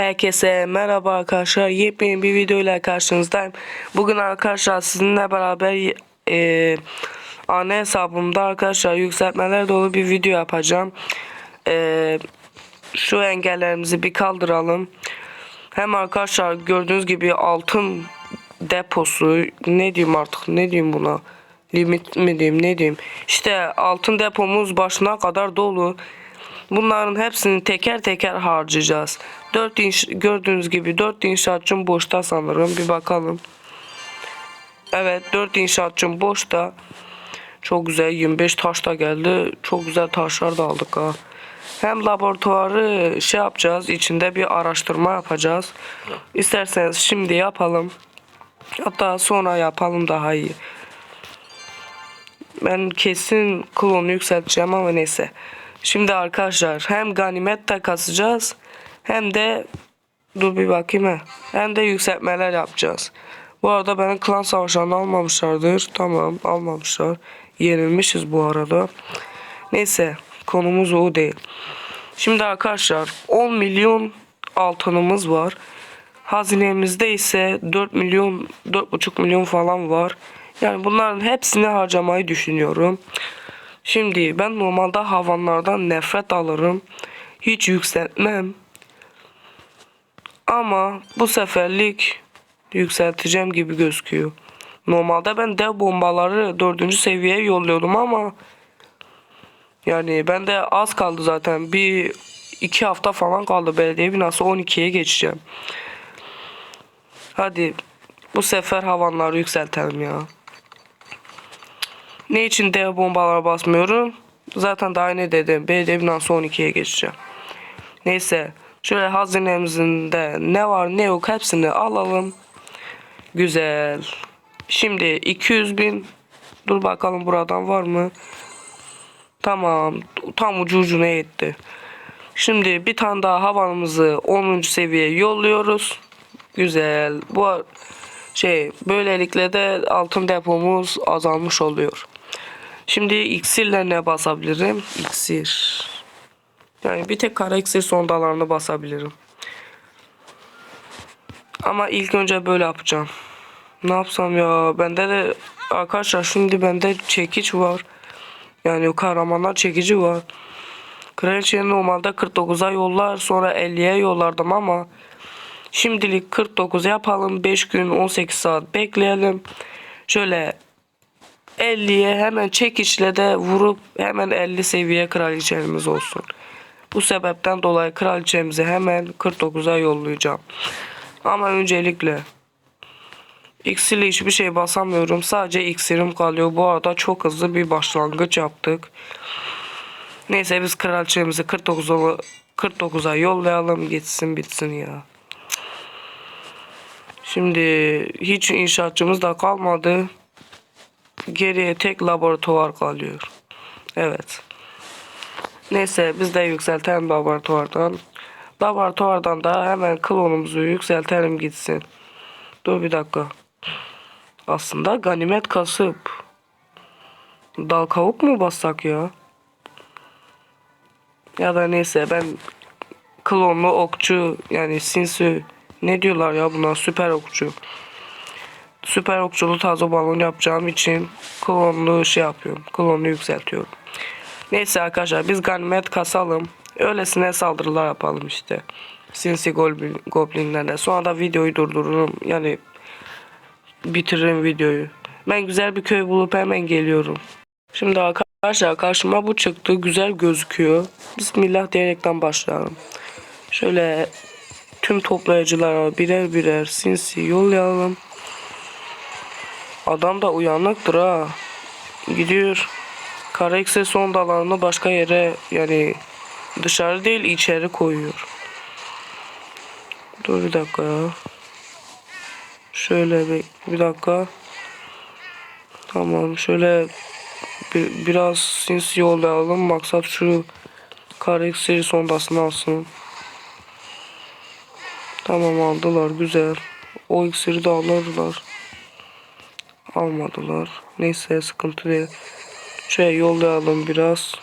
Herkese merhaba arkadaşlar. Yepyeni bir video ile karşınızdayım. Bugün arkadaşlar sizinle beraber e, ana hesabımda arkadaşlar yükseltmeler dolu bir video yapacağım. E, şu engellerimizi bir kaldıralım. Hem arkadaşlar gördüğünüz gibi altın deposu ne diyeyim artık ne diyeyim buna limit mi diyeyim ne diyeyim işte altın depomuz başına kadar dolu bunların hepsini teker teker harcayacağız. 4 inş gördüğünüz gibi 4 inşaatçım boşta sanırım. Bir bakalım. Evet 4 inşaatçım boşta. Çok güzel 25 taş da geldi. Çok güzel taşlar da aldık ha. Hem laboratuvarı şey yapacağız içinde bir araştırma yapacağız. İsterseniz şimdi yapalım. Hatta sonra yapalım daha iyi. Ben kesin klonu yükselteceğim ama neyse. Şimdi arkadaşlar hem ganimet de kasacağız hem de dur bir bakayım he. Hem de yükseltmeler yapacağız. Bu arada benim klan savaşlarını almamışlardır. Tamam almamışlar. Yenilmişiz bu arada. Neyse konumuz o değil. Şimdi arkadaşlar 10 milyon altınımız var. Hazinemizde ise 4 milyon 4,5 milyon falan var. Yani bunların hepsini harcamayı düşünüyorum. Şimdi ben normalde havanlardan nefret alırım. Hiç yükseltmem. Ama bu seferlik yükselteceğim gibi gözüküyor. Normalde ben dev bombaları 4. seviyeye yolluyordum ama yani ben de az kaldı zaten. Bir iki hafta falan kaldı belediye binası 12'ye geçeceğim. Hadi bu sefer havanları yükseltelim ya. Ne için dev bombalara basmıyorum? Zaten daha ne dedim. Belediye binası 12'ye geçeceğim. Neyse. Şöyle hazinemizin de ne var ne yok hepsini alalım. Güzel. Şimdi 200 bin. Dur bakalım buradan var mı? Tamam. Tam ucu ucuna yetti. Şimdi bir tane daha havanımızı 10. seviyeye yolluyoruz. Güzel. Bu şey böylelikle de altın depomuz azalmış oluyor. Şimdi iksirle ne basabilirim? İksir. Yani bir tek kara iksir sondalarını basabilirim. Ama ilk önce böyle yapacağım. Ne yapsam ya? Bende de arkadaşlar şimdi bende çekiç var. Yani kahramanlar çekici var. Kraliçeyi normalde 49'a yollar sonra 50'ye yollardım ama Şimdilik 49 yapalım. 5 gün 18 saat bekleyelim. Şöyle 50'ye hemen çekiçle de vurup hemen 50 seviye kraliçemiz olsun. Bu sebepten dolayı kraliçemizi hemen 49'a yollayacağım. Ama öncelikle iksirle hiçbir şey basamıyorum. Sadece iksirim kalıyor. Bu arada çok hızlı bir başlangıç yaptık. Neyse biz kraliçemizi 49'a 49'a yollayalım gitsin bitsin ya. Şimdi hiç inşaatçımız da kalmadı. Geriye tek laboratuvar kalıyor. Evet. Neyse biz de yükseltelim laboratuvardan. Laboratuvardan da hemen klonumuzu yükseltelim gitsin. Dur bir dakika. Aslında ganimet kasıp dal kavuk mu bassak ya? Ya da neyse ben klonlu okçu yani sinsi ne diyorlar ya buna süper okçu. Süper okçulu tazo balon yapacağım için klonlu şey yapıyorum. Klonlu yükseltiyorum. Neyse arkadaşlar biz ganimet kasalım. Öylesine saldırılar yapalım işte. Sinsi goblin, goblinlerle. Sonra da videoyu durdururum. Yani bitiririm videoyu. Ben güzel bir köy bulup hemen geliyorum. Şimdi arkadaşlar karşıma bu çıktı. Güzel gözüküyor. Bismillah diyerekten başlayalım. Şöyle tüm toplayıcılara birer birer sinsi yollayalım. Adam da uyanıktır ha. Gidiyor. Karekse sondalarını başka yere yani dışarı değil içeri koyuyor. Dur bir dakika ya. Şöyle bir, bir dakika. Tamam şöyle bir, biraz sinsi yollayalım. Maksat şu karekseri sondasını alsın. Tamam aldılar güzel. O iksiri de alırlar. Almadılar. Neyse sıkıntı değil. Şöyle yollayalım biraz.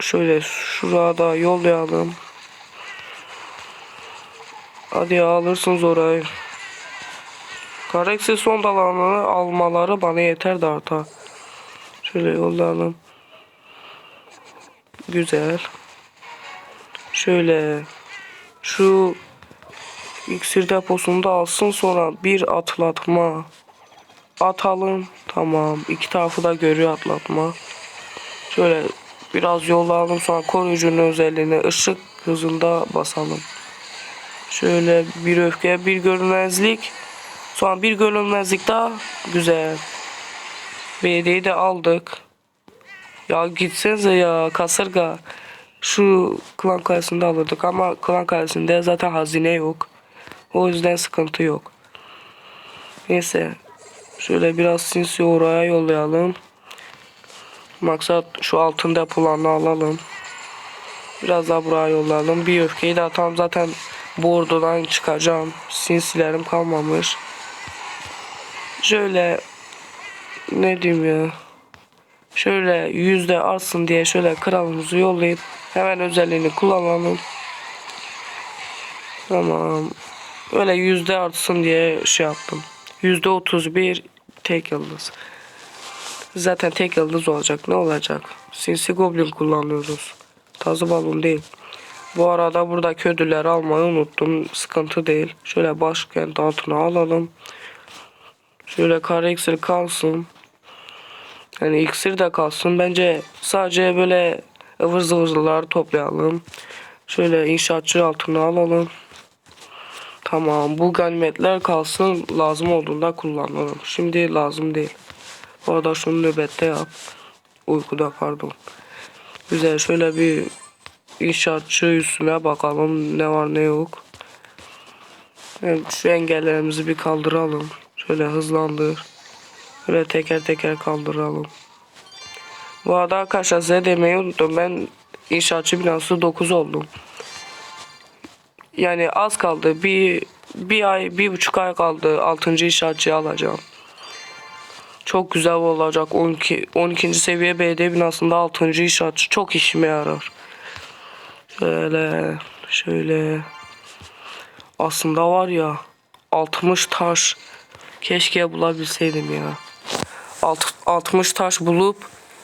Şöyle şuraya da yollayalım. Hadi alırsınız orayı. Kareksiz son dalanını almaları bana yeter de arta. Şöyle yollayalım. Güzel. Şöyle şu iksir deposunu da alsın sonra bir atlatma atalım. Tamam. iki tarafı da görüyor atlatma. Şöyle biraz yollayalım sonra koruyucunun özelliğine ışık hızında basalım. Şöyle bir öfke bir görünmezlik. Sonra bir görünmezlik daha güzel. BD'yi de aldık. Ya gitsenize ya kasırga. Şu klan kalesinde alırdık ama klan kalesinde zaten hazine yok. O yüzden sıkıntı yok. Neyse. Şöyle biraz sinsi oraya yollayalım. Maksat şu altın depolarını alalım. Biraz daha buraya yollayalım. Bir öfkeyi de atalım. Zaten bu ordudan çıkacağım. Sinsilerim kalmamış. Şöyle ne diyeyim ya. Şöyle yüzde artsın diye şöyle kralımızı yollayıp hemen özelliğini kullanalım. Tamam. Öyle yüzde artsın diye şey yaptım. Yüzde otuz bir tek yıldız. Zaten tek yıldız olacak. Ne olacak? Sinsi Goblin kullanıyoruz. Tazı balon değil. Bu arada buradaki ödülleri almayı unuttum. Sıkıntı değil. Şöyle başkent altına alalım. Şöyle kare iksir kalsın. Yani iksir de kalsın. Bence sadece böyle ıvır zıvırları toplayalım. Şöyle inşaatçı altına alalım. Tamam bu ganimetler kalsın lazım olduğunda kullanırım. Şimdi lazım değil. Bu arada şunu nöbette yap. Uykuda pardon. Güzel şöyle bir inşaatçı üstüne bakalım ne var ne yok. Evet, şu engellerimizi bir kaldıralım. Şöyle hızlandır. Şöyle teker teker kaldıralım. Bu arada arkadaşlar size demeyi unuttum. Ben inşaatçı binası 9 oldum. Yani az kaldı. Bir, bir ay, bir buçuk ay kaldı. 6. inşaatçıyı alacağım. Çok güzel olacak. 12, 12. seviye BD binasında 6. inşaatçı çok işime yarar. Şöyle, şöyle. Aslında var ya 60 taş keşke bulabilseydim ya. Alt, 60 taş bulup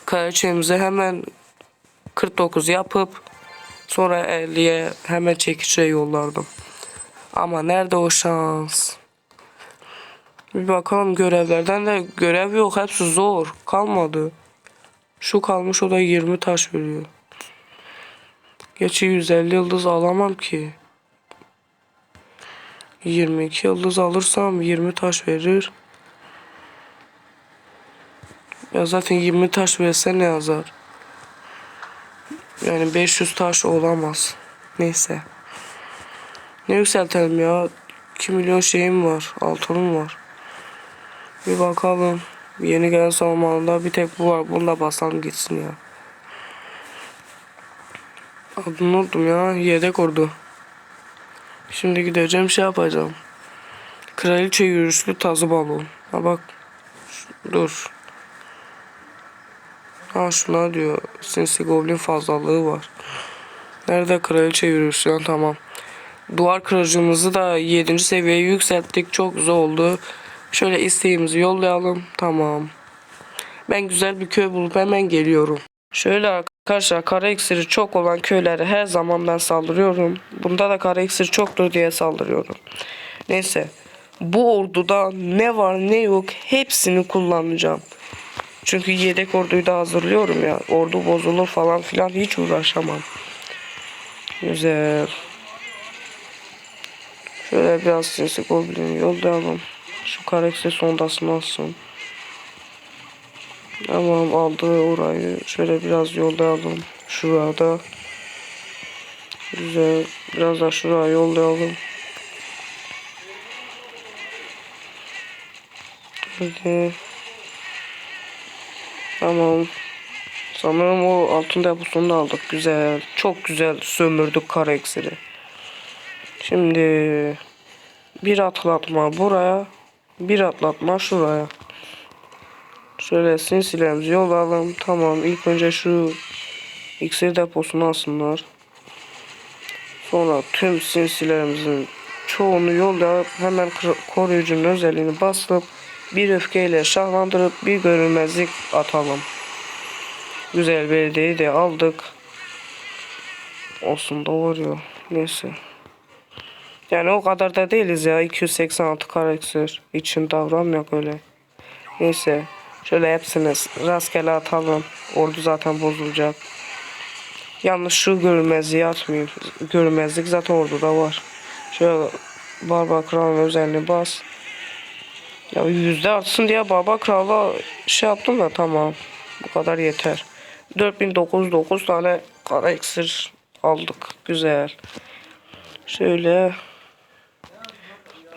kraliçemize hemen 49 yapıp sonra 50'ye hemen çekiçe yollardım. Ama nerede o şans? Bir bakalım görevlerden de görev yok hepsi zor kalmadı. Şu kalmış o da 20 taş veriyor. Geçi 150 yıldız alamam ki. 22 yıldız alırsam 20 taş verir. Ya zaten 20 taş verse ne yazar? Yani 500 taş olamaz. Neyse. Ne yükseltelim ya? 2 milyon şeyim var. Altınım var. Bir bakalım. Yeni gelen savunmalarında bir tek bu var. Bunu da basalım gitsin ya. Adını unuttum ya. Yedek ordu. Şimdi gideceğim şey yapacağım. Kraliçe yürüyüşlü tazı balon. Ha bak. Dur. Ha şuna diyor. Sinsi Goblin fazlalığı var. Nerede kraliçe yürüyüşü? Ha, tamam. Duvar kırıcımızı da 7. seviyeye yükselttik. Çok güzel oldu. Şöyle isteğimizi yollayalım. Tamam. Ben güzel bir köy bulup hemen geliyorum. Şöyle arkadaşlar kara iksiri çok olan köylere her zaman ben saldırıyorum. Bunda da kara iksir çoktur diye saldırıyorum. Neyse. Bu orduda ne var ne yok hepsini kullanacağım. Çünkü yedek orduyu da hazırlıyorum ya. Ordu bozulur falan filan hiç uğraşamam. Güzel. Şöyle biraz sinsi goblin yollayalım. Şu karakter sondasını alsın. Tamam aldı orayı. Şöyle biraz yollayalım. Şurada. Güzel. Biraz da şuraya yollayalım. Hadi. Tamam. Sanırım o altın deposunu da aldık. Güzel. Çok güzel sömürdük kara iksiri. Şimdi bir atlatma buraya. Bir atlatma şuraya. Şöyle sinsilerimizi yollayalım. Tamam ilk önce şu iksir deposunu alsınlar. Sonra tüm sinsilerimizin çoğunu yolda hemen koruyucunun özelliğini basıp bir öfkeyle şahlandırıp bir görünmezlik atalım. Güzel belediyeyi de aldık. Olsun da varıyor. Neyse. Yani o kadar da değiliz ya. 286 karakter için davranmıyor öyle. Neyse. Şöyle hepsini rastgele atalım. Ordu zaten bozulacak. Yalnız şu görünmezliği atmayayım. Görünmezlik zaten orduda var. Şöyle Barbar Kral'ın özelliğini bas. Ya yüzde artsın diye Barbar Kral'a şey yaptım da tamam. Bu kadar yeter. 4909 tane kara iksir aldık. Güzel. Şöyle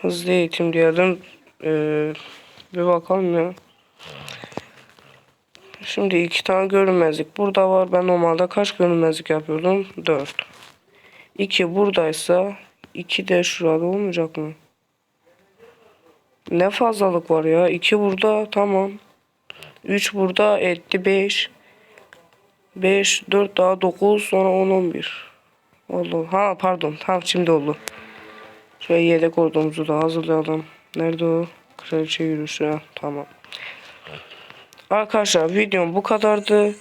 hızlı eğitim diyelim. Ee, bir bakalım ya. Şimdi iki tane görünmezlik burada var. Ben normalde kaç görünmezlik yapıyordum? 4. 2 buradaysa 2 de şurada olmayacak mı? Ne fazlalık var ya? 2 burada tamam. 3 burada etti 5. 5 4 daha 9 sonra 10 11. Oldu. Ha pardon. Tamam şimdi oldu. Şöyle yedek ordumuzu da hazırlayalım. Nerede o? Kraliçe yürüyüşü. Tamam. Arkadaşlar videom bu kadardı.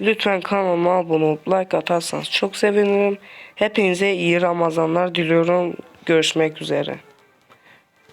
Lütfen kanalıma abone olup like atarsanız çok sevinirim. Hepinize iyi Ramazanlar diliyorum. Görüşmek üzere.